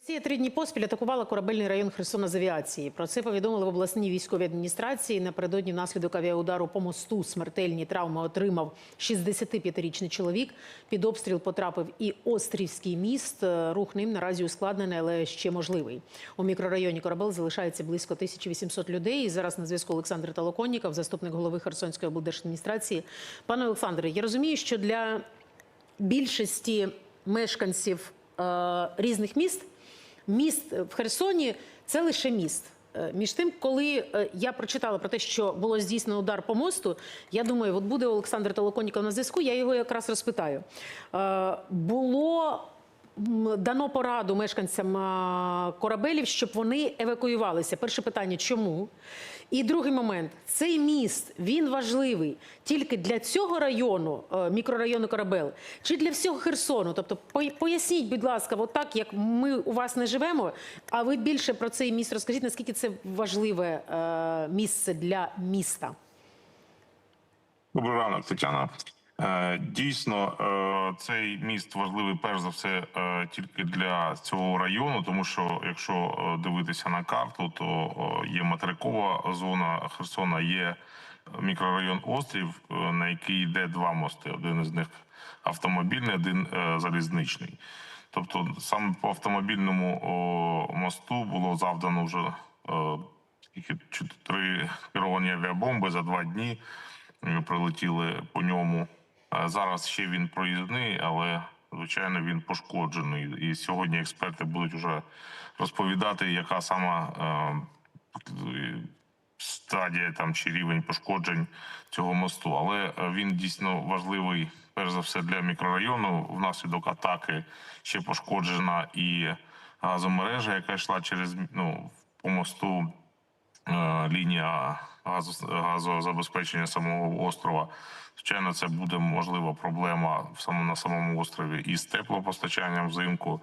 Росія три дні поспіль атакувала корабельний район Херсона з авіації. Про це повідомили в обласній військовій адміністрації. Напередодні внаслідок авіаудару по мосту смертельні травми отримав 65-річний чоловік. Під обстріл потрапив і Острівський міст. Рух ним наразі ускладнений, але ще можливий. У мікрорайоні Корабел залишається близько 1800 людей. І зараз на зв'язку Олександр Толоконніков, заступник голови Херсонської облдержадміністрації. Пане Олександре, я розумію, що для більшості мешканців е, різних міст міст в Херсоні це лише міст. Е, Між тим, коли е, я прочитала про те, що було здійснено удар по мосту, я думаю, от буде Олександр Толоконіков на зв'язку, я його якраз розпитаю. Е, Було дано пораду мешканцям корабелів, щоб вони евакуювалися. Перше питання, чому? І другий момент, цей міст він важливий тільки для цього району, е, мікрорайону Корабел, чи для всього Херсону? Тобто, поясніть, будь ласка, от так як ми у вас не живемо, а ви більше про цей міст розкажіть, наскільки це важливе е, місце для міста? Добрий ранок, Тетяна. Е, Дійсно, е, цей міст важливий перш за все е, тільки для цього району, тому що якщо дивитися на карту, то є материкова зона Херсона, є мікрорайон Острів, на який йде два мости. Один із них автомобільний, один залізничний. Тобто, саме по автомобільному мосту було завдано вже чотири керовані авіабомби за два дні. Прилетіли по ньому. Зараз ще він проїзний, але звичайно він пошкоджений. І сьогодні експерти будуть вже розповідати, яка сама е, стадія там чи рівень пошкоджень цього мосту. Але е, він дійсно важливий, перш за все, для мікрорайону. Внаслідок атаки ще пошкоджена і газомережа, яка йшла через ну, по мосту е, лінія газо- газозабезпечення самого острова. Звичайно, це буде можлива проблема в самому на самому острові із теплопостачанням взимку.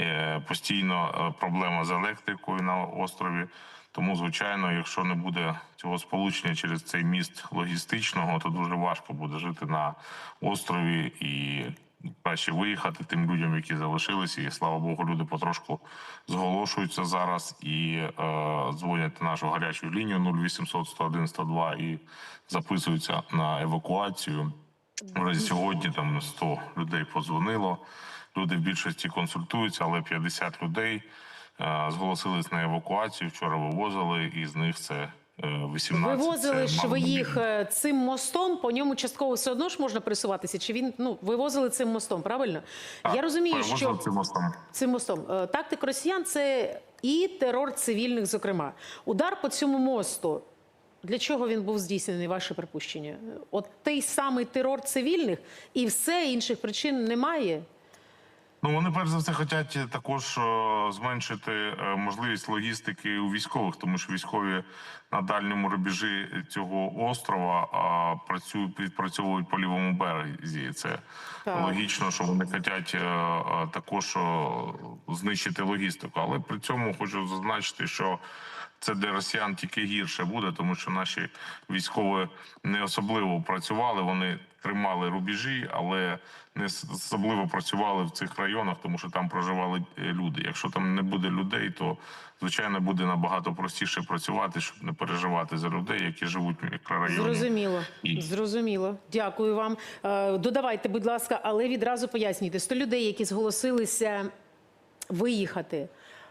Е, Постійно е, проблема з електрикою на острові. Тому, звичайно, якщо не буде цього сполучення через цей міст логістичного, то дуже важко буде жити на острові і краще виїхати тим людям, які залишилися. І слава Богу, люди потрошку зголошуються зараз і е, дзвонять на нашу гарячу лінію 0800 101 102 і записуються на евакуацію. Вже сьогодні там 100 людей подзвонило. Люди в більшості консультуються, але 50 людей е, зголосились на евакуацію. Вчора вивозили, і з них це 18. Вивозили ж ви їх е, цим мостом, по ньому частково все одно ж можна пересуватися. Чи він ну вивозили цим мостом? Правильно? Так, я розумію, що цим мостом. цим мостом Е, тактика росіян це і терор цивільних, зокрема, удар по цьому мосту. Для чого він був здійснений? Ваше припущення? От той самий терор цивільних і все інших причин немає. Ну вони перш за все хочуть також е, зменшити е, можливість логістики у військових, тому що військові на дальньому рубежі цього острова е, працюють відпрацьовують по лівому березі. Це Так. логічно, що вони хочуть е, також знищити логістику. Але при цьому хочу зазначити, що це для росіян тільки гірше буде, тому що наші військові не особливо працювали. Вони тримали рубежі, але не особливо працювали в цих районах, тому що там проживали е, люди. Якщо там не буде людей, то звичайно буде набагато простіше працювати, щоб не переживати за людей, які живуть в мікрорайоні. Зрозуміло. І- Зрозуміло. Дякую вам. Е, Додавайте, будь ласка, але відразу пояснюйте. 100 людей, які зголосилися виїхати.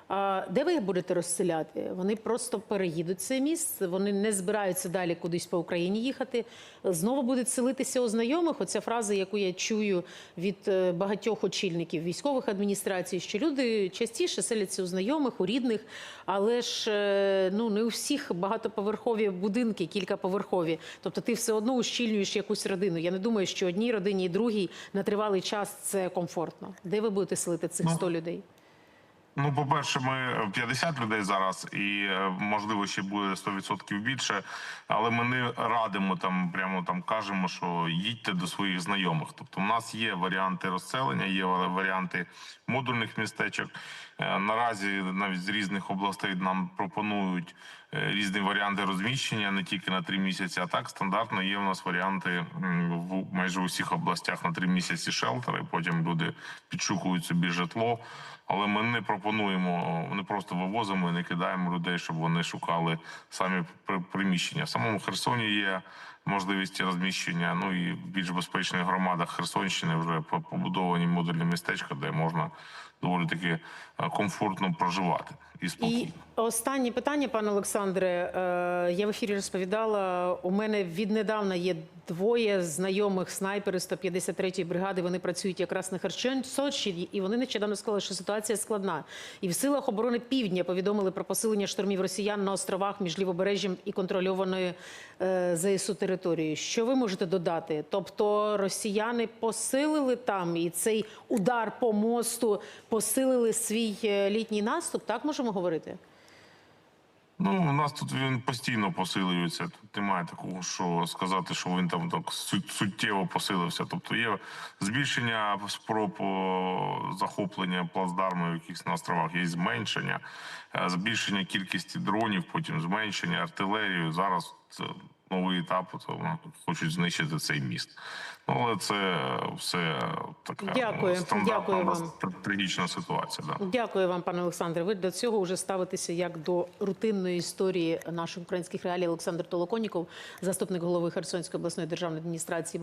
А Де ви їх будете розселяти? Вони просто переїдуть це місце, вони не збираються далі кудись по Україні їхати. Знову будуть селитися у знайомих. Оця фраза, яку я чую від е, багатьох очільників військових адміністрацій, що люди частіше селяться у знайомих, у рідних, але ж е, ну не у всіх багатоповерхові будинки, кількаповерхові. Тобто ти все одно ущільнюєш якусь родину. Я не думаю, що одній родині і другій на тривалий час це комфортно. Де ви будете селити цих Ну, 100 людей? Ну, по-перше, ми 50 людей зараз, і е, можливо ще буде 100% більше. Але ми не радимо там, прямо там кажемо, що їдьте до своїх знайомих. Тобто, у нас є варіанти розселення, є варіанти модульних містечок. Е, Наразі навіть з різних областей нам пропонують е, різні варіанти розміщення не тільки на три місяці. А так стандартно є в нас варіанти в майже усіх областях на три місяці шелтери. Потім люди підшукують собі житло. Але ми не пропонуємо, не просто вивозимо і не кидаємо людей, щоб вони шукали самі при- приміщення. В самому Херсоні є можливість розміщення. Ну і в більш безпечних громадах Херсонщини вже по- побудовані модульні містечка, де можна доволі таки е, комфортно проживати і спокійно. І останнє питання, пане Олександре. Е, Я в ефірі розповідала. У мене віднедавна є двоє знайомих снайпери 153-ї бригади. Вони працюють якраз на Херсонщині, і вони нещодавно сказали, що ситуація складна. І в силах оборони Півдня повідомили про посилення штурмів росіян на островах між лівобережжям і контрольованою е, ЗСУ територією. Що ви можете додати? Тобто росіяни посилили там і цей удар по мосту посилили свій е, літній наступ. Так можемо говорити? Ну, у нас тут він постійно посилюється. Тут немає такого, що сказати, що він там так суттєво посилився. Тобто є збільшення спроб захоплення в якихось на островах, є зменшення, е, збільшення кількості дронів, потім зменшення артилерії. Зараз це новий етап, то вони хочуть знищити цей міст. Ну, але це все така Дякую. стандартна Дякую вам. трагічна ситуація. Да. Дякую вам, пане Олександре. Ви до цього вже ставитеся як до рутинної історії наших українських реалій. Олександр Толоконіков, заступник голови Херсонської обласної державної адміністрації.